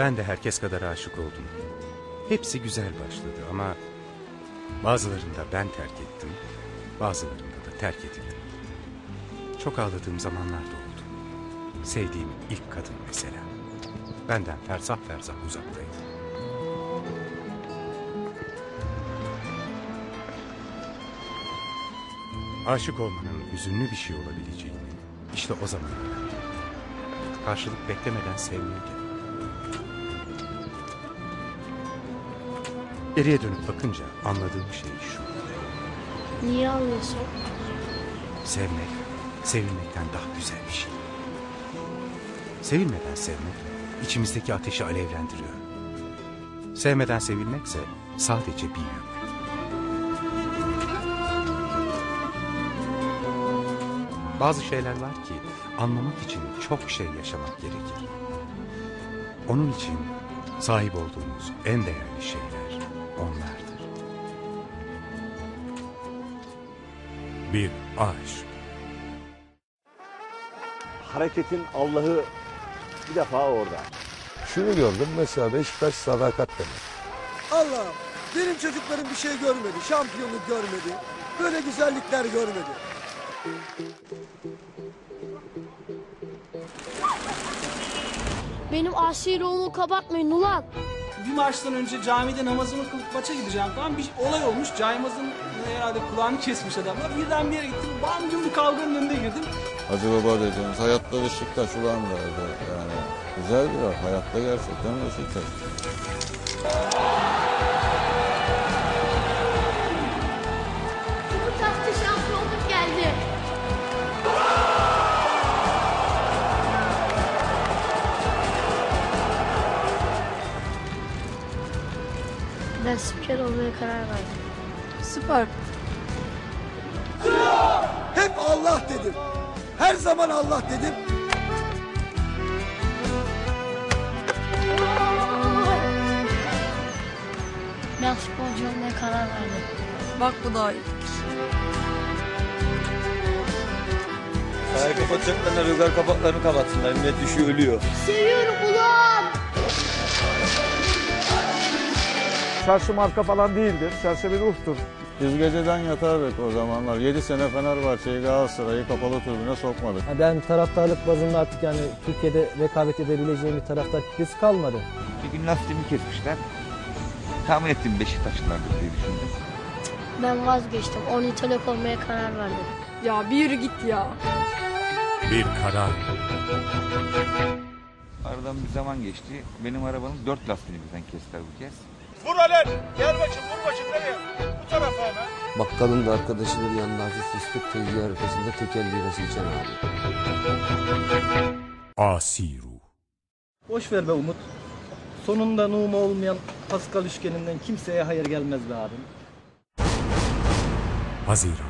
Ben de herkes kadar aşık oldum. Hepsi güzel başladı ama bazılarında ben terk ettim, bazılarında da terk edildim. Çok ağladığım zamanlar da oldu. Sevdiğim ilk kadın mesela. Benden fersah fersah uzaktaydı. Aşık olmanın üzünlü bir şey olabileceğini işte o zaman. Karşılık beklemeden sevmeye gerek. Geriye dönüp bakınca anladığım şey şu. Niye ağlıyorsun? Sevmek, sevilmekten daha güzel bir şey. Sevilmeden sevmek, içimizdeki ateşi alevlendiriyor. Sevmeden sevilmekse sadece bir yük. Bazı şeyler var ki anlamak için çok şey yaşamak gerekir. Onun için sahip olduğumuz en değerli şeyler onlardır. Bir aşk. Hareketin Allah'ı bir defa orada. Şunu gördüm mesela Beşiktaş sadakat demek. Allah'ım benim çocuklarım bir şey görmedi, şampiyonluk görmedi, böyle güzellikler görmedi. Benim asi ruhumu kapatmayın ulan. Bir maçtan önce camide namazımı kılıp maça gideceğim falan bir olay olmuş. Caymaz'ın herhalde kulağını kesmiş adamlar. Birden bir yere gittim. Bam güm bir kavganın önünde girdim. Hacı Baba dediğimiz hayatta Beşiktaş ulan derdi. Yani güzel bir yer. Hayatta gerçekten Beşiktaş. Ben spiker olmaya karar verdim. Süper. Hep Allah dedim. Her zaman Allah dedim. Ben futbolcu olmaya karar verdim. Bak bu da iyi. Sahaya kapatacaklarına rüzgar kapaklarını kapatsınlar. Millet düşüyor ölüyor. Seviyorum ulan. Çarşı marka falan değildir. Çarşı bir ruhtur. Biz geceden yatardık o zamanlar. 7 sene Fenerbahçe'yi Galatasaray'ı kapalı tribüne sokmadık. Ben taraftarlık bazında artık yani Türkiye'de rekabet edebileceğim bir taraftar kitlesi kalmadı. Bir gün lastiğimi kesmişler. Tahmin ettim Beşiktaşlılardır diye düşündüm. Ben vazgeçtim. Ornitolog olmaya karar verdim. Ya bir yürü git ya. Bir karar. Aradan bir zaman geçti. Benim arabanın dört lastiğini birden kestiler bu kez. Vur Alen. Gel bakayım, vur bakayım nereye? Bu tarafa hemen. Bakkalın da arkadaşıdır yanında hafif fıstık tezgah arkasında tekel lirası içen abi. Asi ruh. Boş ver be Umut. Sonunda Numa olmayan Pascal üçgeninden kimseye hayır gelmez be abim. Haziran.